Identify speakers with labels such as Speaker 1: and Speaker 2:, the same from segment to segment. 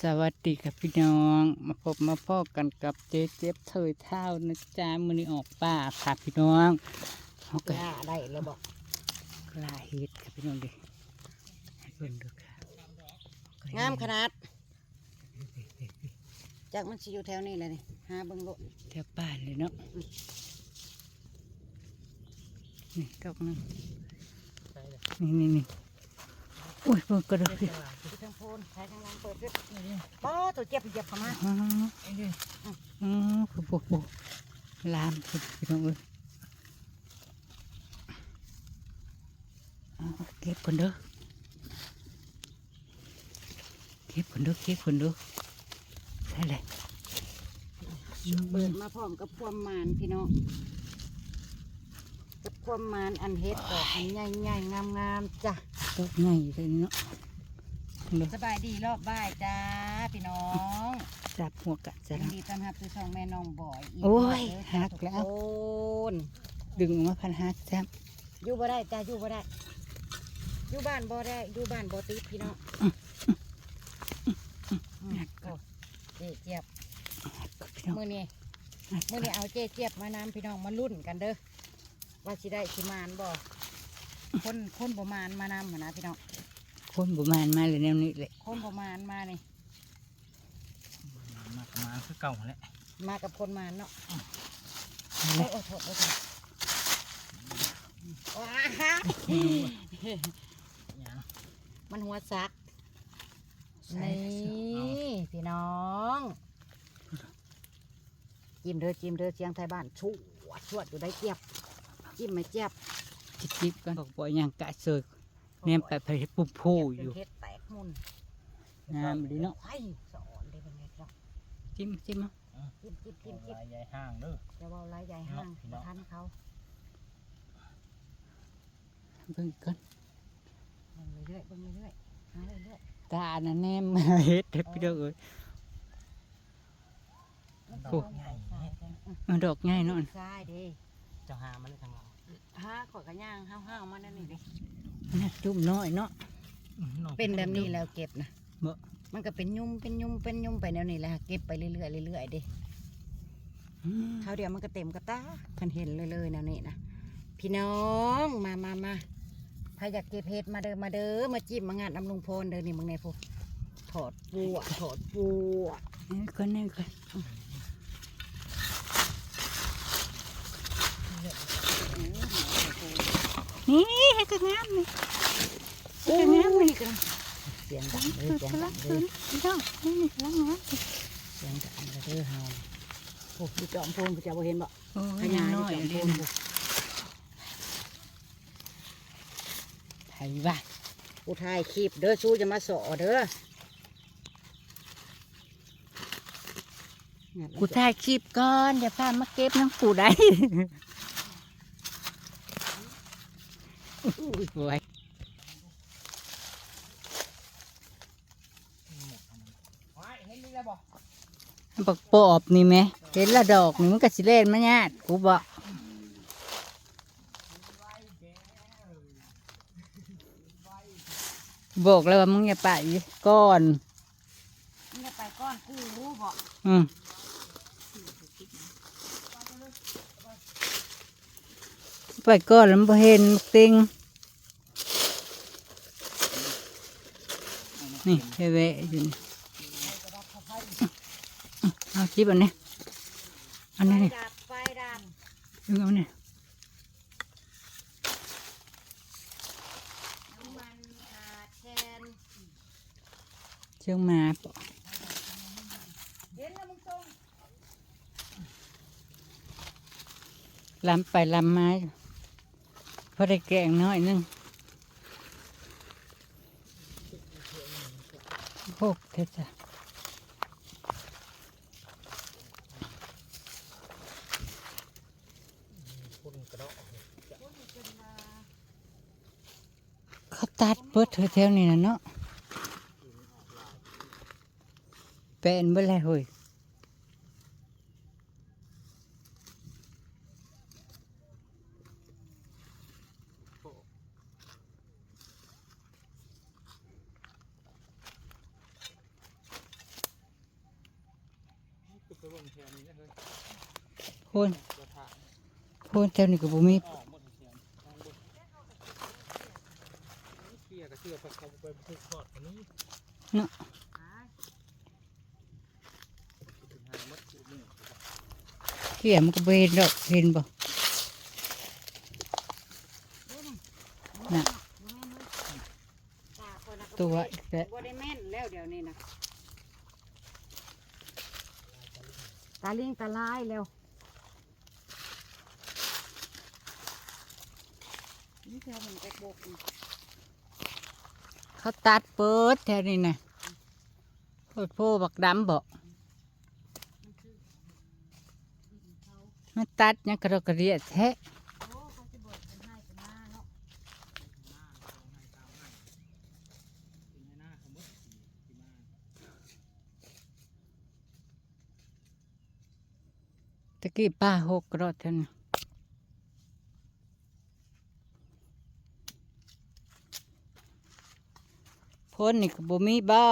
Speaker 1: สวัสดีครับพี่น้องมาพบมาพ่อกันกับเจ๊เจ็บเถยเท่านะจ๊ะมือนี้ออกป่าค่ะพี่น้องเขาก็
Speaker 2: ล่าได้แล้วบอก
Speaker 1: กล้าเฮ็ดค่ะพี่น้องดิให้เพิ่นดูค่ะ
Speaker 2: งามขนาดจากมันสิอยู่แถวนี้เลยนี่หาเบิ่งโลด
Speaker 1: แถวป่านเลยเนาะนี่ดอกหนึงนี่นี่นี่อุ้ยเพิ่งกระโดดพี่
Speaker 2: อยู่ทางโพ นใช้ทางล่างเปิดด้วยป้อตัวเจ็บเหยียบเข้ามา
Speaker 1: อ๋ออ๋อคือพวกพวกลามพี่พี่น้องเอ้ยเอเก็บคนเด้อเก็บคนเด้อเก็บคนเด้อใช่เลย
Speaker 2: เปิดมาพร้อมกับความมานพี่น้องกับความมานอันเฮ็ดดอกใหญ่ๆงามๆจ้ะ
Speaker 1: ดอกใหญ่เลยเนาะ เด้อ
Speaker 2: สบายดีรอบบ่ายจ้าพี่น้อง
Speaker 1: จับหัวกะจะ
Speaker 2: ยิน
Speaker 1: รับ
Speaker 2: ดีต้อนรับสู่ช่องแม่น้องบ่อยก
Speaker 1: โอ้ย
Speaker 2: เด้
Speaker 1: หัก
Speaker 2: ทุ
Speaker 1: แล้ว
Speaker 2: คน
Speaker 1: ดึงออกมาพันห้าแซ่บ
Speaker 2: อยู่บ่ได้จ้าอยู่บ่ได้ อยู่บ้านบ่ได้อยู่บ้านบ่ติดพี่น้องอืมโอ้เจ๊เจี๊ยบ
Speaker 1: พี่น้อง
Speaker 2: มื่อนี้มื่อนี้เอาเจ๊เจี๊ยบมานำพี่น้องมาลุ้นกันเด้อว่าสิได้สิมานบ่คนคนประมาณมานำหั้นนะพี่น้อง
Speaker 1: คนประมาณมาเลยแนวนี้เลย
Speaker 2: คนประมาณมานี่
Speaker 3: มากมาคือเก่าแหละ
Speaker 2: มากับคนมานเนาะ
Speaker 1: เอา
Speaker 2: โอ้
Speaker 1: เลย
Speaker 2: โอ้โทษโอ้โทษว้า
Speaker 3: อย่าง
Speaker 2: มันหัวซัก
Speaker 1: ใส่
Speaker 2: นี่พี่น้องจิ้มเด้อจิ้มเด้อเสียงไทยบ้านชวดชวดอยู่ได้เจี๊ยบจิ้มไหมเจี๊ยบ
Speaker 1: จิบจิบกันบอกว่าอย่างกะเซย แนมไปไปปุ๊บพูอยู่
Speaker 2: เฮ็ดแตกมุน
Speaker 1: งามดีเนาะ
Speaker 2: ไอ้สอนได้เป็นไงครับ
Speaker 1: จิ้มจิ้มเอา
Speaker 2: จิ้มจิ้มจิ้มจิ้ม
Speaker 3: ลายใหญ่ห้างเด้อ
Speaker 2: จะว่าลายใหญ่ห้าง
Speaker 3: พี่น้อง
Speaker 2: ทันเขา
Speaker 1: เบิ่งก่อน
Speaker 2: เบิ่งเรื่อยๆเบิ่งเรื่อยๆหาเรื่อย
Speaker 1: ตาน่ะแนมมาเฮ็ดเด้อพี่น้องเอ้ย
Speaker 2: ๆมัน
Speaker 1: โอ้
Speaker 2: ต้องใส่ใส่ใส่อืม
Speaker 1: มันดอกง่ายเนาะ
Speaker 2: ใช่ดิ
Speaker 3: เจ้าหามันเลยทางเรา
Speaker 2: ห้าขวดกระย่างห้าวห้าวๆมานั่นนี่ดิ
Speaker 1: น่าจุ่มน้อยเนาะ
Speaker 2: เป็นแบบนี้แล้วเก็บนะ
Speaker 1: บ่
Speaker 2: มันก็เป็นยุ่มเป็นยุ่มเป็นยุ่มไปแนวนี้แหละเก็บไปเรื่อยๆเรื่อยๆดิ
Speaker 1: อืม
Speaker 2: เท่าเดียวมันก็เต็มกระตาคันเห็นเลยเลยแนวนี้นะพี่น้องมามามาถ้าอยากเก็บเห็ดมาเด้อมาเด้อมาจิ้มมางานนำลุงพลเด้อนี่มึงในพวกถอดปัวถอดปัว
Speaker 1: นี่ก่อนนี่ก่ นนี่ให้ก็งามนี่
Speaker 2: โอ้ยนี่กันเสียงดังเด้อ
Speaker 1: คือ
Speaker 2: เสียง
Speaker 1: กำ
Speaker 2: ดั
Speaker 1: ลั
Speaker 2: ง
Speaker 1: ง
Speaker 2: เด้
Speaker 1: ขึ้
Speaker 2: อน
Speaker 1: พี่น้องนี่กำลังงาม
Speaker 2: เสียงดังเด้อเฮาโอ้ยจอมโพนกูจะบ่เห็นบ่
Speaker 1: โอ้
Speaker 2: ข
Speaker 1: ย
Speaker 2: ยาย
Speaker 1: น้อย
Speaker 2: จอม
Speaker 1: เล
Speaker 2: โพ
Speaker 1: ย
Speaker 2: น
Speaker 1: นะ
Speaker 2: กู
Speaker 1: ไทยว่า
Speaker 2: กูถ่ายคลิปเด้อสู้จะมาสอเด้อ
Speaker 1: กูถ่ายคลิปก่อนเดี๋ยวพามาเก็บน้ำปูได้ อุ้ยโวย
Speaker 3: เห็นนี่แล้วบอก
Speaker 1: บักปอบนี่ไหม เห็นละดอกนี่มันก็สิเล่นมาญาติกูบอกบอกแล้วว่ามึงอย่าไปก่อน
Speaker 2: มึงจะไปก้อนกูรู้บ่
Speaker 1: อืม ไปก่อนแล้วมันเห็นติงนี่เวะอยู่นี่เอาจิบอันนี้อันนี้นี่
Speaker 2: ดึ
Speaker 1: งเอาเนี่ยเชื่องมาปะ
Speaker 2: ลำ
Speaker 1: ไปลำไมา พอได้แกงน้อยนึงโอ้เทจ้ะ
Speaker 3: กระโด
Speaker 1: เขาตัดเบิดเธอแถวนี้นะเนาะเป็นเบ่แล้วเฮ้ย
Speaker 3: เบิ่งแถวนี้นะเฮ้ย
Speaker 1: พูนพูน
Speaker 3: เสียงทางเบิ่งเกี่ยกับเชือกเขาไปผูกคอดอันนี้
Speaker 1: เนาะ
Speaker 3: ถึงหามัดผูกนี่
Speaker 1: เขี่ยมันก็บ่เห็นดอกเห็นบ่น่ะตัวอีกแล้ว
Speaker 2: บ่ได้แม่นแล้วเดี๋ยวนี้นะตาลิงตาลายแล้วนี่แถวมันไปบกนี่
Speaker 1: เขาตัดเปิดแถวนี้น่ะโพดโพบักดำบ่มันตัดยังกระกระเดียแท้
Speaker 2: โอ้เขาสิบ่เป็นให้เป็นหน้าเนาะ
Speaker 1: ตะกี้ป้าหกกระเท่านั้น พ้นนี่ก็บ่มีบ่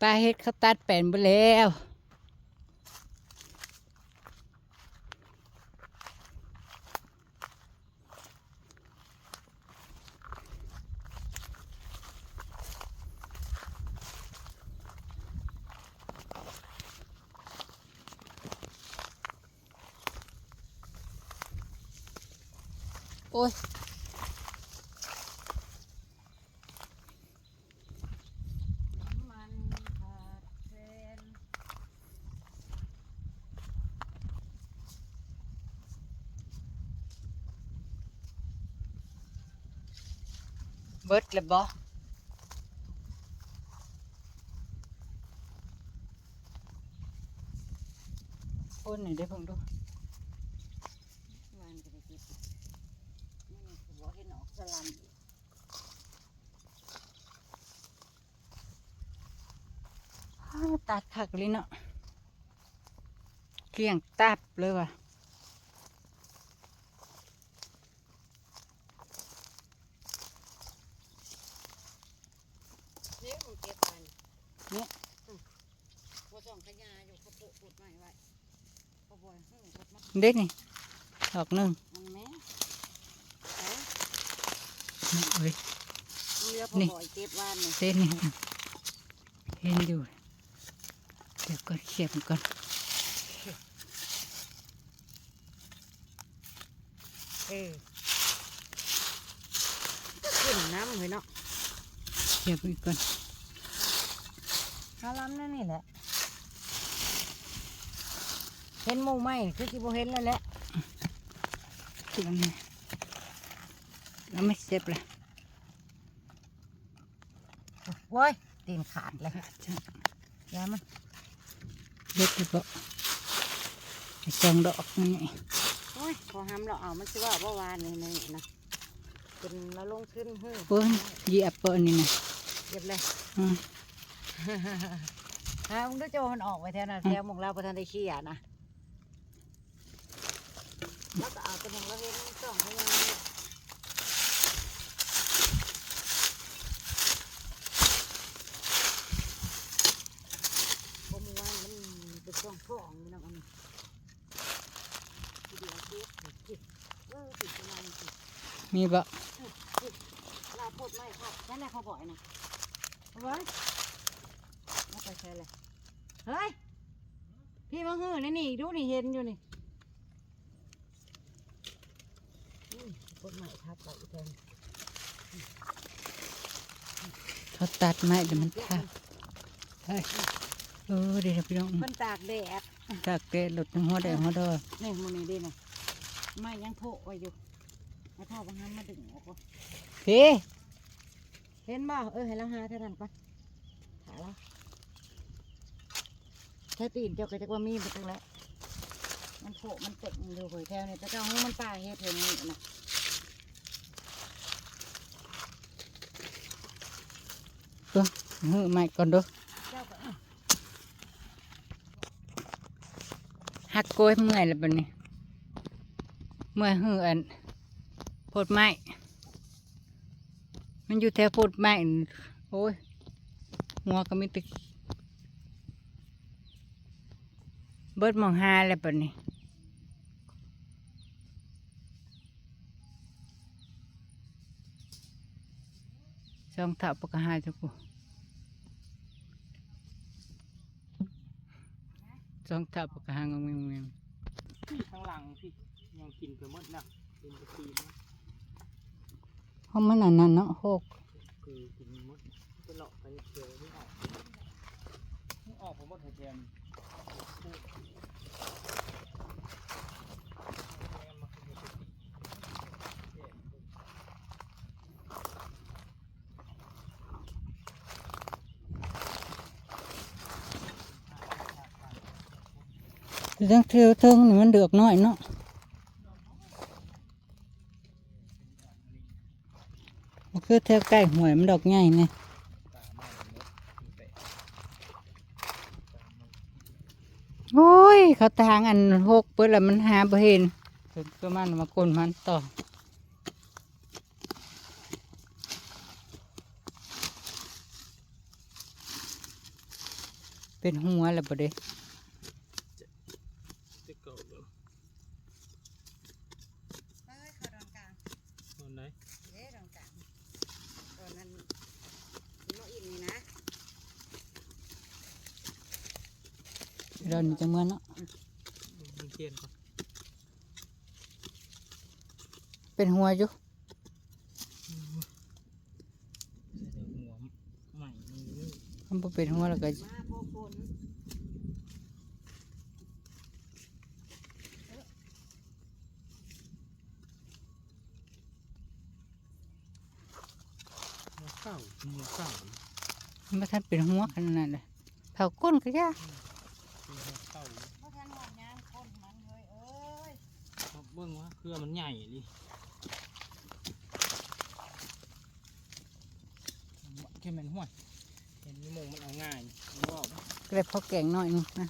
Speaker 1: ป้าเฮ็ดเขาตัดแป่นไปแล้ว โอ้ย
Speaker 2: มันขาดแสลัมอีก
Speaker 1: อ้าวตัดผักเลยเนาะเกลี้ยงตับเลยว่ะ
Speaker 2: เนี่ยมันเก็บมัน
Speaker 1: เนี่ย
Speaker 2: พอส่องขยาอยู่เขาปลูกปลูกใหม่ไว้พอบ่อยหึ่งกดมา
Speaker 1: เด็กนี่ดอกหนึ่ง
Speaker 2: มันแม่
Speaker 1: เอ้ย
Speaker 2: เรือพอ
Speaker 1: นี่
Speaker 2: บ่อยเก็บวานนี่
Speaker 1: เส้นนี่เห็นอยู่เดี๋ยวก่อนเขียบมันก่อน
Speaker 2: เออก็ขึ้นน้ำเลยเนาะ
Speaker 1: เขียบมันก่อน
Speaker 2: ฮาล้ำนั่นนี่แหละเห็นหมูไหมคือที่บ่เห็นแล้วแหละ
Speaker 1: ที่มันนี่ แล้วไม่เสียบเลย
Speaker 2: โว้ยตีนขาดเลยยามัน
Speaker 1: เล็กเลยบ่ไอ้จองดอกนี่
Speaker 2: โอ้ยพอห้ำเราเอามันสิว่าว่าวานนี่นี่นะเป็นเราลงขึ้นเฮ้ย
Speaker 1: เพิ่นเหยียบเปิ้นนี่นะ
Speaker 2: เก็บเลย
Speaker 1: อืม
Speaker 2: ฮะมึงดูโจมันออกไปแถวนั้นแถวหมองเราประทานได้ขี้อะนะแล้วก็เอาตัวหมองเราเห็นสองเขายังมีผมว่ามันเป็นช่องฟองนี่นะมันทีเดียวเก็บจิบเออติดประมาณจิบ
Speaker 1: มีบ่
Speaker 2: ลาพูดไม่ครับนั่นแหละเขาบอกนะเอาไว้ไม่ไปใช่เลยเฮ้ย พี่มาหื้อนี่นี่ดูนี่เห็นอยู่นี่อืมพูดใหม่ทับไปอีกแทน
Speaker 1: เขาตัดไม้เดี๋ยวมันทับเฮ้ยเออเดี๋ยวพี่น้อง
Speaker 2: มันตากแดด
Speaker 1: ตากแดดหลุดทั้งหัวแดงหัวดอย
Speaker 2: นี่มันนี่ดินะไม่ยังโผล่ไว้อยู่ มาท่อบางฮันมาดึงออกก่อน
Speaker 1: พี่
Speaker 2: เห็นบ่เออให้เราหาเท่านั้นก่อนหาแล้วแค่ตีนเจ้าก็จะว่ามีมาตั้งแล้วมันโผล่มันเต็มอยู่เผยแถวนี่แต่เจ้าหูมันป่าเฮ็ดเห็นนี่นะ
Speaker 1: เฮ้ยไม้ก่อนเดู
Speaker 2: เจ้าก็เอ้า
Speaker 1: หักกล้วยเมื่อยแล้วบัดนี้เมื่อยหืออัน โพดไม้มันอยู่แถวพดแม่นโอ้ยหัวก็ไมีแตึกเบิดมองหาแล้วปะนี่สองเท่าปกหาจักกูสองเท่าปกหางงงงง
Speaker 3: ข้างหลังพี่ยังกินไปหมดนะเป็นกระตีนะ
Speaker 1: เพราะมันอันนั้นเนาะหก
Speaker 3: คือกินหมดจะหลอกไปเจอไม่ออกไม่ออกผมหมดหัวแจม
Speaker 1: แต่ทั้งเที่ยวเทิงนี่มันเดือกน้อยเนาะมัน คือเที่ยวใกล้หวยมันดอกใหญ่ไงโอ้ย เขาทางอันหกเปิดแล้วมันหาบ่เห็นถึงก็มันมากลนมันต่อเป็นหัวแล้วบ่เด้
Speaker 3: จะเก่าเลย
Speaker 2: เฮ้ยเขาดอนกลาง
Speaker 3: ตอนไหน
Speaker 2: เด้ดอนกลางตอนนั้นโมอินนี่นะ
Speaker 1: เรานี่จะเมื่อเนาะ
Speaker 3: มึงเทียนก่อน
Speaker 1: เป็นหัวอยู่
Speaker 3: ใส่หัวใหม่นี่
Speaker 1: มันบ่เป็นหัวแล้วก็
Speaker 2: มาโพฝน
Speaker 3: หัวเก่าหัวเก่า
Speaker 1: มันบ่ทันเป็นหัวขนาดนั้นเลยเผาก้นก็ยาก
Speaker 3: คือหัวเก่า
Speaker 2: เมื่อทันหอดยางคนมันเฮ้ยเอ้ย
Speaker 3: ครับเบิ้งว่าเครือมันใหญ่ดิ แค่มันห้วยเห็นนี่มงมันเอาง่ายรู้ว่า
Speaker 1: ก็เลยพอแกงหน่อยหนึงนะ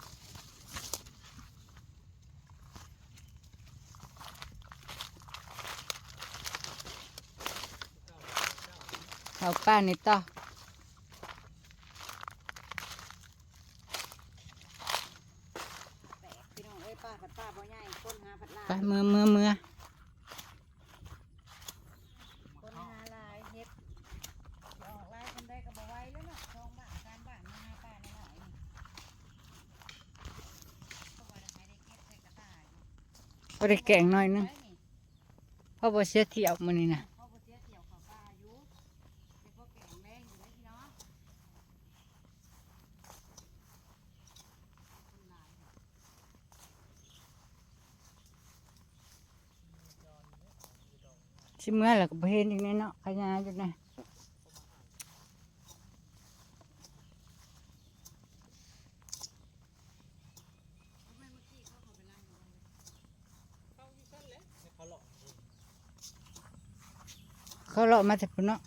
Speaker 1: เอาป้านี่ต่อ
Speaker 2: แตกพี่น้องเอ้ยป้าผัดป้าบ่ใหญ่คนหาผัดลา
Speaker 1: ไปมือมือมือ
Speaker 2: คนหาลายเฮ็ดสิออกลายคนได้ก็บ่ไหวแล้วเนาะสองบ้านสามบ้านมาหาป้าน้อยๆนี่เพราะว่าได้ได้เก็บใส่กระต่าย
Speaker 1: พอได้แกงหน่อยนึง
Speaker 2: ไว้นี่
Speaker 1: เพราะบ่เสียเที่ยวมื้อนี้นะ
Speaker 2: เขาบ่เสียเที่ยวเขาป้าอยู่เดี๋ยวพวกแกงแรงอยู่เลยพี่น้องคนหลาย
Speaker 1: สิเมื่อแล้วก็บ่เห็นอีกแน่เนาะขยายอยู่นะ
Speaker 3: เขาหลอก
Speaker 1: เขาเลาะ มาแต่พุ่นเนาะ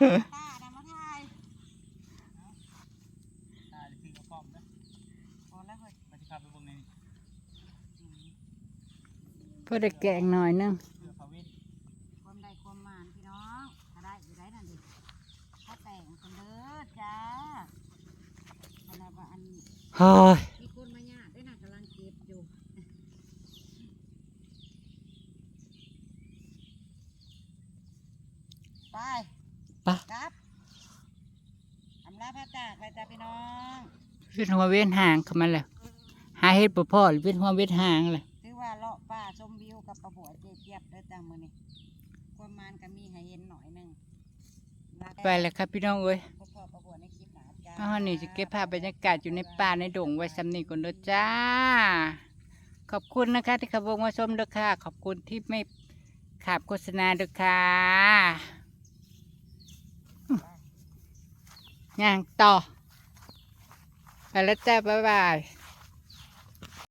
Speaker 2: จ
Speaker 1: พอได้แกงหน่อยหนึง
Speaker 3: เพื่อเขาเว้น
Speaker 2: ความใดความหมานพี่น้องถ้าได้อยู่ได้นั่นดิข้าวแต่งคนเด้อจ้าขนาดว่าอัน
Speaker 1: โอ้ย
Speaker 2: มีคนมาญาติได้น่ะกำลังเก็บอยู่ไป
Speaker 1: ไป
Speaker 2: ครับอำลาพระจากไปจ้าพี่น้อง
Speaker 1: เวียนหัวเวียนหางเข้ามาแล้วหาเฮ็ดบ่พอหรือเวียนหัวเวียนหางเลย
Speaker 2: ถือว่า เลาะป่าชมวิวกับประบัวเจี๊ยบเด้อจ้ามื้อนี้ความมานก็มีให้เห็นหน่อยหนึงลา
Speaker 1: ไปแล้วครับพี่น้องเอ้ย
Speaker 2: พบพ่อประบัวในคลิปหน้าจ้า
Speaker 1: อ้าวนี่จะเก็บภาพบรรยากาศอยู่ในป่าในดงไว้สำนีก่อนเด้อจ้า ขอบคุณนะคะที่เขับวงมาชมเด้อค่ะ ขอบคุณที่ไม่ขาบโฆษณาเด้อค่ะย่างต่อ ไปแล้วจ้าบ๊ายบาย